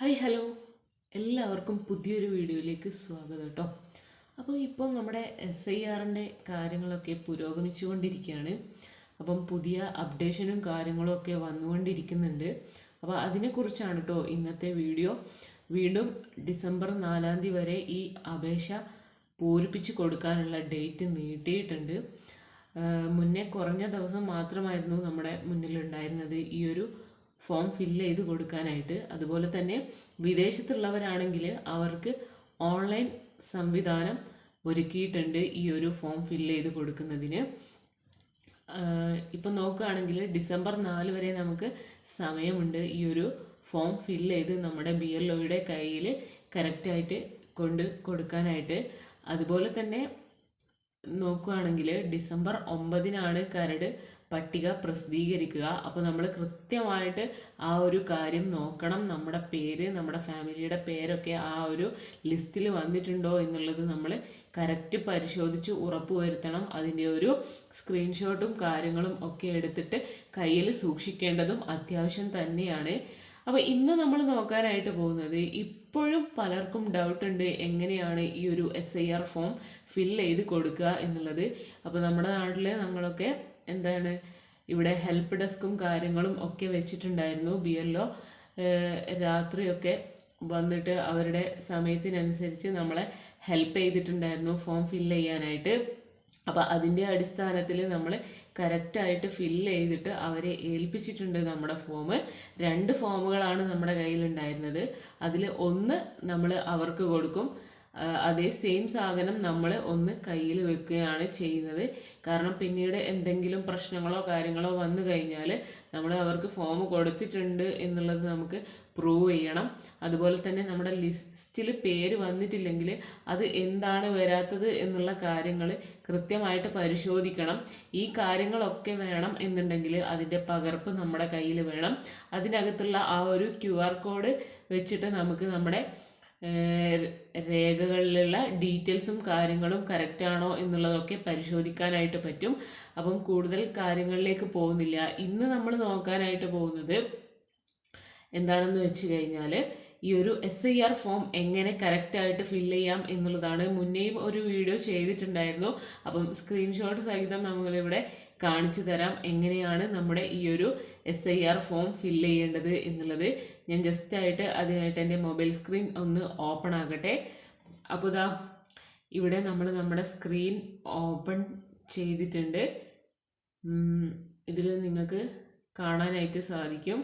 Hi hello. എല്ലാവർക്കും പുതിയൊരു വീഡിയോയിലേക്ക് സ്വാഗതം കേട്ടോ. അപ്പോൾ ഇപ്പോൾ നമ്മുടെ എസ് ഐ ആറിന്റെ കാര്യങ്ങളൊക്കെ പുരോഗമിച്ചുകൊണ്ടിരിക്കുകയാണ്. അപ്പം പുതിയ അപ്ഡേഷനും കാര്യങ്ങളും ഒക്കെ വന്നുകൊണ്ടിരിക്കുന്നുണ്ട്. അപ്പോൾ അതിനെക്കുറിച്ചാണ് കേട്ടോ ഇന്നത്തെ വീഡിയോ. വീണ്ടും ഡിസംബർ നാലാം തീയതി വരെ ഈ അപേക്ഷ പൂരിപ്പിച്ച് കൊടുക്കാനുള്ള ഡേറ്റ് നീട്ടിയിട്ടുണ്ട്. മുന്നേ കുറഞ്ഞ ദിവസം മാത്രമായിരുന്നു നമ്മുടെ മുന്നിലുണ്ടായിരുന്നത് ഈ ഒരു ഫോം ഫില്ല് ചെയ്ത് കൊടുക്കാനായിട്ട്. അതുപോലെ തന്നെ വിദേശത്തുള്ളവരാണെങ്കിൽ അവർക്ക് ഓൺലൈൻ സംവിധാനം ഒരുക്കിയിട്ടുണ്ട് ഈ ഒരു ഫോം ഫില്ല് ചെയ്ത് കൊടുക്കുന്നതിന്. ഇപ്പം നോക്കുകയാണെങ്കിൽ ഡിസംബർ നാല് വരെ നമുക്ക് സമയമുണ്ട് ഈ ഒരു ഫോം ഫില്ല് ചെയ്ത് നമ്മുടെ ബി എൽ ഒയുടെ കയ്യിൽ കറക്റ്റായിട്ട് കൊണ്ട് കൊടുക്കാനായിട്ട്. അതുപോലെ തന്നെ നോക്കുകയാണെങ്കിൽ ഡിസംബർ ഒമ്പതിനാണ് കരട് പട്ടിക പ്രസിദ്ധീകരിക്കുക. അപ്പോൾ നമ്മൾ കൃത്യമായിട്ട് ആ ഒരു കാര്യം നോക്കണം. നമ്മുടെ പേര് നമ്മുടെ ഫാമിലിയുടെ പേരൊക്കെ ആ ഒരു ലിസ്റ്റിൽ വന്നിട്ടുണ്ടോ എന്നുള്ളത് നമ്മൾ കറക്റ്റ് പരിശോധിച്ച് ഉറപ്പുവരുത്തണം. അതിന്റെ ഒരു സ്ക്രീൻഷോട്ടും കാര്യങ്ങളും ഒക്കെ എടുത്തിട്ട് കയ്യിൽ സൂക്ഷിക്കേണ്ടതും അത്യാവശ്യം തന്നെയാണ്. അപ്പോൾ ഇന്ന് നമ്മൾ നോക്കാനായിട്ട് പോകുന്നത് ഇപ്പോഴും പലർക്കും ഡൗട്ട് ഉണ്ട് എങ്ങനെയാണ് ഈ ഒരു S I R form fill ചെയ്ത് കൊടുക്കുക എന്നുള്ളത്. അപ്പോൾ നമ്മുടെ നാട്ടിൽ ഞങ്ങളൊക്കെ എന്താണ് ഇവിടെ ഹെൽപ്പ് ഡെസ്കും കാര്യങ്ങളും ഒക്കെ വെച്ചിട്ടുണ്ടായിരുന്നു ബി ഒ രാത്രിയൊക്കെ വന്നിട്ട് അവരുടെ സമയത്തിനനുസരിച്ച് നമ്മളെ ഹെൽപ്പ് ചെയ്തിട്ടുണ്ടായിരുന്നു ഫോം ഫില്ല് ചെയ്യാനായിട്ട്. അപ്പോൾ അതിന്റെ അടിസ്ഥാനത്തിൽ നമ്മൾ കറക്റ്റായിട്ട് ഫില്ല് ചെയ്തിട്ട് അവരെ ഏൽപ്പിച്ചിട്ടുണ്ട് നമ്മുടെ ഫോം രണ്ട് ഫോമുകളാണ് നമ്മുടെ കയ്യിലുണ്ടായിരുന്നത്. അതിൽ ഒന്ന് നമ്മൾ അവർക്ക് കൊടുക്കും. അതേ സെയിം സാധനം നമ്മൾ ഒന്ന് കയ്യിൽ വെക്കുകയാണ് ചെയ്യുന്നത്. കാരണം പിന്നീട് എന്തെങ്കിലും പ്രശ്നങ്ങളോ കാര്യങ്ങളോ വന്നു കഴിഞ്ഞാൽ നമ്മൾ അവർക്ക് ഫോം കൊടുത്തിട്ടുണ്ട് എന്നുള്ളത് നമുക്ക് പ്രൂവ് ചെയ്യണം. അതുപോലെ തന്നെ നമ്മുടെ ലിസ്റ്റിൽ പേര് വന്നിട്ടില്ലെങ്കിൽ അത് എന്താണ് വരാത്തത് എന്നുള്ള കാര്യങ്ങൾ കൃത്യമായിട്ട് പരിശോധിക്കണം. ഈ കാര്യങ്ങളൊക്കെ വേണം എന്നുണ്ടെങ്കിൽ അതിന്റെ പകർപ്പ് നമ്മുടെ കയ്യിൽ വേണം. അതിനകത്തുള്ള ആ ഒരു ക്യു കോഡ് വെച്ചിട്ട് നമുക്ക് നമ്മുടെ രേഖകളിലുള്ള ഡീറ്റെയിൽസും കാര്യങ്ങളും കറക്റ്റ് ആണോ എന്നുള്ളതൊക്കെ പരിശോധിക്കാനായിട്ട് പറ്റും. അപ്പം കൂടുതൽ കാര്യങ്ങളിലേക്ക് പോകുന്നില്ല. ഇന്ന് നമ്മൾ നോക്കാനായിട്ട് പോകുന്നത് എന്താണെന്ന് വെച്ച് കഴിഞ്ഞാൽ ഈ ഒരു എസ് ഐ ആർ ഫോം എങ്ങനെ കറക്റ്റായിട്ട് ഫില്ല് ചെയ്യാം എന്നുള്ളതാണ്. മുന്നേയും ഒരു വീഡിയോ ചെയ്തിട്ടുണ്ടായിരുന്നു. അപ്പം സ്ക്രീൻഷോട്ട് സഹിതം നമ്മളിവിടെ കാണിച്ചു തരാം എങ്ങനെയാണ് നമ്മുടെ ഈ ഒരു S I R form fill ചെയ്യേണ്ടത് എന്നുള്ളത്. ഞാൻ ജസ്റ്റ് ആയിട്ട് അതിനായിട്ട് എന്റെ മൊബൈൽ സ്ക്രീൻ ഒന്ന് ഓപ്പൺ ആകട്ടെ. അപ്പോൾ ഇതാ ഇവിടെ നമ്മൾ നമ്മുടെ സ്ക്രീൻ ഓപ്പൺ ചെയ്തിട്ടുണ്ട്. ഇതിൽ നിങ്ങൾക്ക് കാണാനായിട്ട് സാധിക്കും.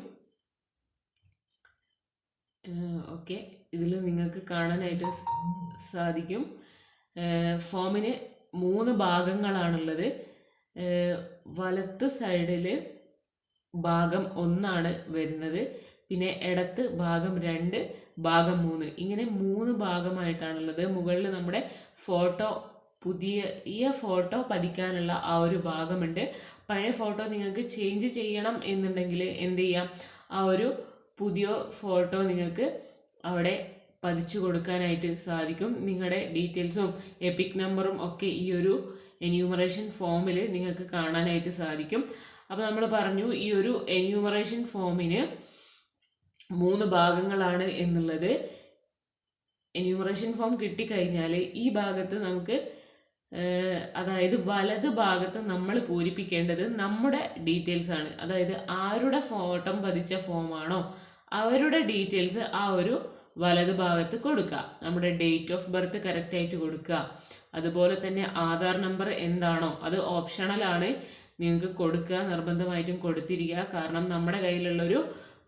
ഓക്കെ. ഇതിൽ നിങ്ങൾക്ക് കാണാനായിട്ട് സാധിക്കും. ഫോമിന് മൂന്ന് ഭാഗങ്ങളാണുള്ളത്. വലത്ത് സൈഡിൽ ഭാഗം ഒന്നാണ് വരുന്നത്. പിന്നെ ഇടത്ത് ഭാഗം രണ്ട് ഭാഗം മൂന്ന്. ഇങ്ങനെ മൂന്ന് ഭാഗമായിട്ടാണുള്ളത്. മുകളിൽ നമ്മുടെ ഫോട്ടോ പുതിയ ഈ ഫോട്ടോ പതിക്കാനുള്ള ആ ഒരു ഭാഗമുണ്ട്. പഴയ ഫോട്ടോ നിങ്ങൾക്ക് ചേഞ്ച് ചെയ്യണം എന്നുണ്ടെങ്കിൽ എന്ത് ചെയ്യാം? ആ ഒരു പുതിയ ഫോട്ടോ നിങ്ങൾക്ക് അവിടെ പതിച്ചു കൊടുക്കാനായിട്ട് സാധിക്കും. നിങ്ങളുടെ ഡീറ്റെയിൽസും എപ്പിക് നമ്പറും ഒക്കെ ഈ ഒരു എന്യൂമറേഷൻ ഫോമിൽ നിങ്ങൾക്ക് കാണാനായിട്ട് സാധിക്കും. അപ്പോൾ നമ്മൾ പറഞ്ഞു ഈ ഒരു എന്യൂമറേഷൻ ഫോമിന് മൂന്ന് ഭാഗങ്ങളാണ് എന്നുള്ളത്. എന്യൂമറേഷൻ ഫോം കിട്ടിക്കഴിഞ്ഞാൽ ഈ ഭാഗത്ത് നമുക്ക് അതായത് വലത് ഭാഗത്ത് നമ്മൾ പൂരിപ്പിക്കേണ്ടത് നമ്മുടെ ഡീറ്റെയിൽസ് ആണ്. അതായത് ആരുടെ ഫോട്ടം പതിച്ച ഫോമാണോ അവരുടെ ഡീറ്റെയിൽസ് ആ ഒരു വലത് ഭാഗത്ത് കൊടുക്കുക. നമ്മുടെ ഡേറ്റ് ഓഫ് ബർത്ത് കറക്റ്റായിട്ട് കൊടുക്കുക. അതുപോലെ തന്നെ ആധാർ നമ്പർ എന്താണോ അത് ഓപ്ഷണലാണ് നിങ്ങൾക്ക് കൊടുക്കുക നിർബന്ധമായിട്ടും കൊടുത്തിരിക്കുക. കാരണം നമ്മുടെ കയ്യിലുള്ളൊരു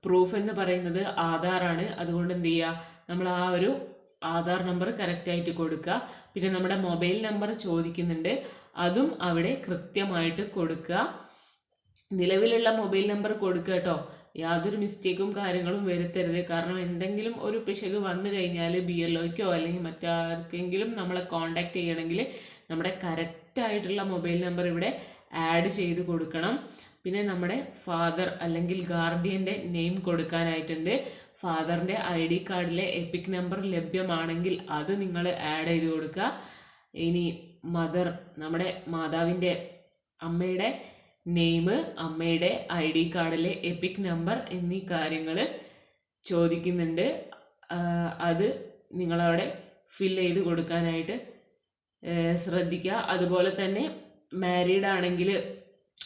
പ്രൂഫ് എന്ന് പറയുന്നത് ആധാറാണ്. അതുകൊണ്ട് എന്ത് ചെയ്യുക നമ്മൾ ആ ഒരു ആധാർ നമ്പർ കറക്റ്റായിട്ട് കൊടുക്കുക. പിന്നെ നമ്മുടെ മൊബൈൽ നമ്പർ ചോദിക്കുന്നുണ്ട്. അതും അവിടെ കൃത്യമായിട്ട് കൊടുക്കുക. നിലവിലുള്ള മൊബൈൽ നമ്പർ കൊടുക്കുക കേട്ടോ. യാതൊരു മിസ്റ്റേക്കും കാര്യങ്ങളും വരുത്തരുത്. കാരണം എന്തെങ്കിലും ഒരു പിശക് വന്നു കഴിഞ്ഞാൽ ബി എൽ അല്ലെങ്കിൽ മറ്റാർക്കെങ്കിലും നമ്മളെ കോണ്ടാക്ട് ചെയ്യണമെങ്കിൽ നമ്മുടെ കറക്റ്റായിട്ടുള്ള മൊബൈൽ നമ്പർ ഇവിടെ ആഡ് ചെയ്ത് കൊടുക്കണം. പിന്നെ നമ്മുടെ ഫാദർ അല്ലെങ്കിൽ ഗാർഡിയന്റെ നെയിം കൊടുക്കാനായിട്ടുണ്ട്. ഫാദറിന്റെ ഐ ഡി കാർഡിലെ എപ്പിക് നമ്പർ ലഭ്യമാണെങ്കിൽ അത് നിങ്ങൾ ആഡ് ചെയ്ത് കൊടുക്കുക. ഇനി മദർ നമ്മുടെ മാതാവിന്റെ അമ്മയുടെ നെയിം അമ്മയുടെ ഐ ഡി കാർഡിലെ എപ്പിക് നമ്പർ എന്നീ കാര്യങ്ങൾ ചോദിക്കുന്നുണ്ട്. അത് നിങ്ങളവിടെ ഫിൽ ചെയ്ത് കൊടുക്കാനായിട്ട് ശ്രദ്ധിക്കുക. അതുപോലെ തന്നെ മാരീഡ് ആണെങ്കിൽ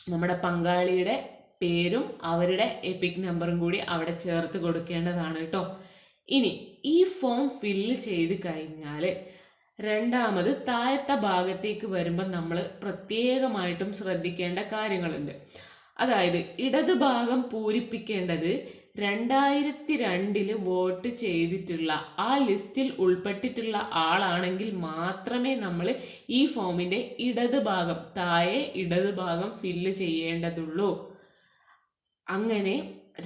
നമ്മുടെ പങ്കാളിയുടെ പേരും അവരുടെ എപ്പിക് നമ്പറും കൂടി അവിടെ ചേർത്ത് കൊടുക്കേണ്ടതാണ് കേട്ടോ. ഇനി ഈ ഫോം ഫില്ല് ചെയ്ത് കഴിഞ്ഞാൽ രണ്ടാമത് താഴത്തെ ഭാഗത്തേക്ക് വരുമ്പോൾ നമ്മൾ പ്രത്യേകമായിട്ടും ശ്രദ്ധിക്കേണ്ട കാര്യങ്ങളുണ്ട്. അതായത് ഇടത് ഭാഗം പൂരിപ്പിക്കേണ്ടത് രണ്ടായിരത്തി രണ്ടിൽ വോട്ട് ചെയ്തിട്ടുള്ള ആ ലിസ്റ്റിൽ ഉൾപ്പെട്ടിട്ടുള്ള ആളാണെങ്കിൽ മാത്രമേ നമ്മൾ ഈ ഫോമിന്റെ ഇടത് ഭാഗം താഴെ ഇടത് ഭാഗം ഫില്ല് ചെയ്യേണ്ടതുള്ളൂ. അങ്ങനെ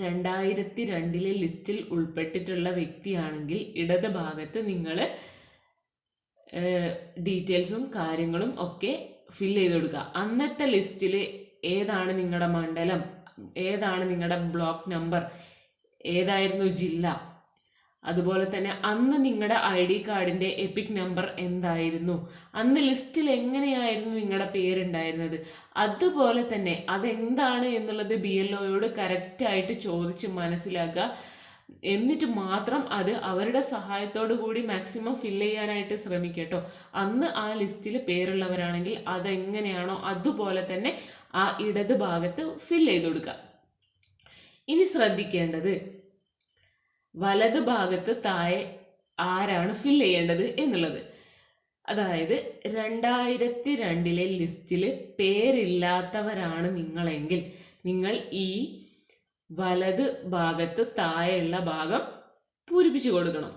രണ്ടായിരത്തി രണ്ടിലെ ലിസ്റ്റിൽ ഉൾപ്പെട്ടിട്ടുള്ള വ്യക്തിയാണെങ്കിൽ ഇടത് ഭാഗത്ത് നിങ്ങൾ ഡീറ്റെയിൽസും കാര്യങ്ങളും ഒക്കെ ഫില്ല് ചെയ്ത് കൊടുക്കുക അന്നത്തെ ലിസ്റ്റിൽ ഏതാണ് നിങ്ങളുടെ മണ്ഡലം? ഏതാണ് നിങ്ങളുടെ ബ്ലോക്ക് നമ്പർ? ഏതായിരുന്നു ജില്ല? അതുപോലെ തന്നെ അന്ന് നിങ്ങളുടെ ഐ ഡി കാർഡിന്റെ എപ്പിക് നമ്പർ എന്തായിരുന്നു? അന്ന് ലിസ്റ്റിൽ എങ്ങനെയായിരുന്നു നിങ്ങളുടെ പേരുണ്ടായിരുന്നത്? അതുപോലെ തന്നെ അതെന്താണ് എന്നുള്ളത് ബി എൽ ഒയോട് കറക്റ്റായിട്ട് ചോദിച്ച് മനസ്സിലാക്കുക. എന്നിട്ട് മാത്രം അത് അവരുടെ സഹായത്തോടു കൂടി മാക്സിമം ഫില്ല് ചെയ്യാനായിട്ട് ശ്രമിക്കട്ടോ. അന്ന് ആ ലിസ്റ്റിൽ പേരുള്ളവരാണെങ്കിൽ അതെങ്ങനെയാണോ അതുപോലെ തന്നെ ആ ഇടത് ഭാഗത്ത് ഫില്ല് ചെയ്ത് കൊടുക്കുക. ഇനി ശ്രദ്ധിക്കേണ്ടത് വലത് ഭാഗത്ത് താഴെ ആരാണ് ഫിൽ ചെയ്യേണ്ടത് എന്നുള്ളത്. അതായത് രണ്ടായിരത്തി രണ്ടിലെ ലിസ്റ്റിൽ പേരില്ലാത്തവരാണ് നിങ്ങളെങ്കിൽ നിങ്ങൾ ഈ വലത് ഭാഗത്ത് താഴെയുള്ള ഭാഗം പൂരിപ്പിച്ചു കൊടുക്കണം.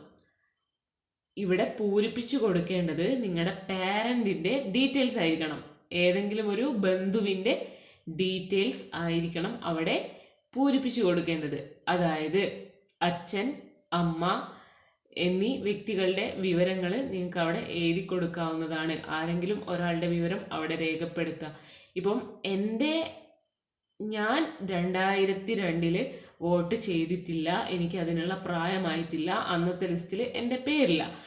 ഇവിടെ പൂരിപ്പിച്ചു കൊടുക്കേണ്ടത് നിങ്ങളുടെ പാരന്റിന്റെ ഡീറ്റെയിൽസ് ആയിരിക്കണം. ഏതെങ്കിലും ഒരു ബന്ധുവിന്റെ ഡീറ്റെയിൽസ് ആയിരിക്കണം അവിടെ പൂരിപ്പിച്ചു കൊടുക്കേണ്ടത്. അതായത് അച്ഛൻ അമ്മ എന്നീ വ്യക്തികളുടെ വിവരങ്ങൾ നിങ്ങൾക്ക് അവിടെ എഴുതി കൊടുക്കാവുന്നതാണ്. ആരെങ്കിലും ഒരാളുടെ വിവരം അവിടെ രേഖപ്പെടുത്തുക ഇപ്പം എന്റെ ഞാൻ രണ്ടായിരത്തി രണ്ടിൽ വോട്ട് ചെയ്തിട്ടില്ല. എനിക്ക് അതിനുള്ള പ്രായമായിട്ടില്ല. അന്നത്തെ ലിസ്റ്റിൽ എന്റെ പേരില്ല.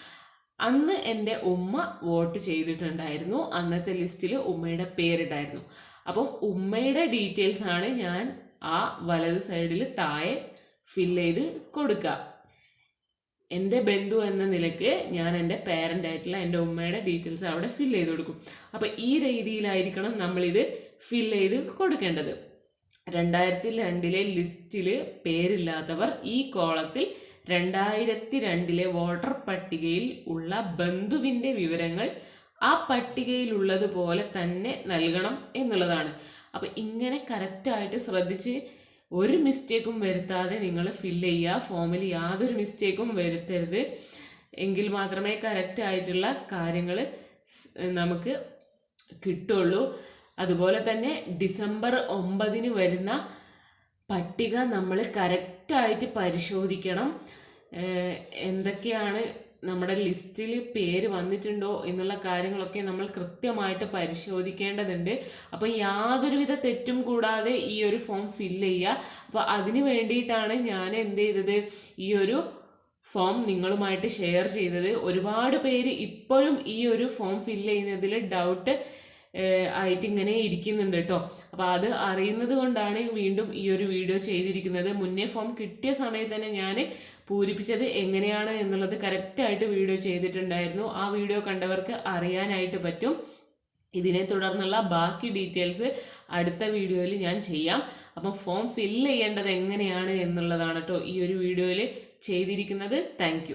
അന്ന് എന്റെ ഉമ്മ വോട്ട് ചെയ്തിട്ടുണ്ടായിരുന്നു. അന്നത്തെ ലിസ്റ്റിൽ ഉമ്മയുടെ പേരുണ്ടായിരുന്നു അപ്പം ഉമ്മയുടെ ഡീറ്റെയിൽസ് ആണ് ഞാൻ ആ വലത് സൈഡിൽ താഴെ ഫില്ല് ചെയ്ത് കൊടുക്കുക. എന്റെ ബന്ധു എന്ന നിലയ്ക്ക് ഞാൻ എന്റെ പേരന്റ് ആയിട്ടുള്ള എന്റെ ഉമ്മയുടെ ഡീറ്റെയിൽസ് അവിടെ ഫില്ല് ചെയ്ത് കൊടുക്കും. അപ്പോൾ ഈ രീതിയിലായിരിക്കണം നമ്മളിത് ഫില്ല് ചെയ്ത് കൊടുക്കേണ്ടത്. രണ്ടായിരത്തി രണ്ടിലെ ലിസ്റ്റിൽ പേരില്ലാത്തവർ ഈ കോളത്തിൽ രണ്ടായിരത്തി രണ്ടിലെ വോട്ടർ പട്ടികയിൽ ഉള്ള ബന്ധുവിന്റെ വിവരങ്ങൾ ആ പട്ടികയിലുള്ളതുപോലെ തന്നെ നൽകണം എന്നുള്ളതാണ്. അപ്പം ഇങ്ങനെ കറക്റ്റായിട്ട് ശ്രദ്ധിച്ച് ഒരു മിസ്റ്റേക്കും വരുത്താതെ നിങ്ങൾ ഫില്ല് ചെയ്യുക. ഫോമിൽ യാതൊരു മിസ്റ്റേക്കും വരുത്തരുത്. എങ്കിൽ മാത്രമേ കറക്റ്റ് ആയിട്ടുള്ള കാര്യങ്ങൾ നമുക്ക് കിട്ടുള്ളൂ. അതുപോലെ തന്നെ ഡിസംബർ ഒമ്പതിന് വരുന്ന പട്ടിക നമ്മൾ കറക്റ്റായിട്ട് പരിശോധിക്കണം. എന്തൊക്കെയാണ് നമ്മുടെ ലിസ്റ്റിൽ പേര് വന്നിട്ടുണ്ടോ എന്നുള്ള കാര്യങ്ങളൊക്കെ നമ്മൾ കൃത്യമായിട്ട് പരിശോധിക്കേണ്ടതുണ്ട്. അപ്പോൾ യാതൊരുവിധ തെറ്റും കൂടാതെ ഈ ഒരു ഫോം ഫില്ല് ചെയ്യുക. അപ്പോൾ അതിന് വേണ്ടിയിട്ടാണ് ഞാൻ എന്ത് ചെയ്തത്? ഈ ഒരു ഫോം നിങ്ങളുമായിട്ട് ഷെയർ ചെയ്തത്. ഒരുപാട് പേര് ഇപ്പോഴും ഈ ഒരു ഫോം ഫില്ല് ചെയ്യുന്നതിൽ ഡൗട്ട് ആയിട്ട് ഇങ്ങനെ ഇരിക്കുന്നുണ്ട് കേട്ടോ അപ്പോൾ അത് അറിയുന്നത് കൊണ്ടാണ് വീണ്ടും ഈ ഒരു വീഡിയോ ചെയ്തിരിക്കുന്നത്. മുന്നേ ഫോം കിട്ടിയ സമയത്ത് തന്നെ ഞാൻ പൂരിപ്പിച്ചത് എങ്ങനെയാണ് എന്നുള്ളത് കറക്റ്റായിട്ട് വീഡിയോ ചെയ്തിട്ടുണ്ടായിരുന്നു. ആ വീഡിയോ കണ്ടവർക്ക് അറിയാനായിട്ട് പറ്റും. ഇതിനെ തുടർന്നുള്ള ബാക്കി ഡീറ്റെയിൽസ് അടുത്ത വീഡിയോയിൽ ഞാൻ ചെയ്യാം. അപ്പം ഫോം ഫില്ല് ചെയ്യേണ്ടത് എങ്ങനെയാണ് എന്നുള്ളതാണ് കേട്ടോ ഈ ഒരു വീഡിയോയിൽ ചെയ്തിരിക്കുന്നത്. താങ്ക്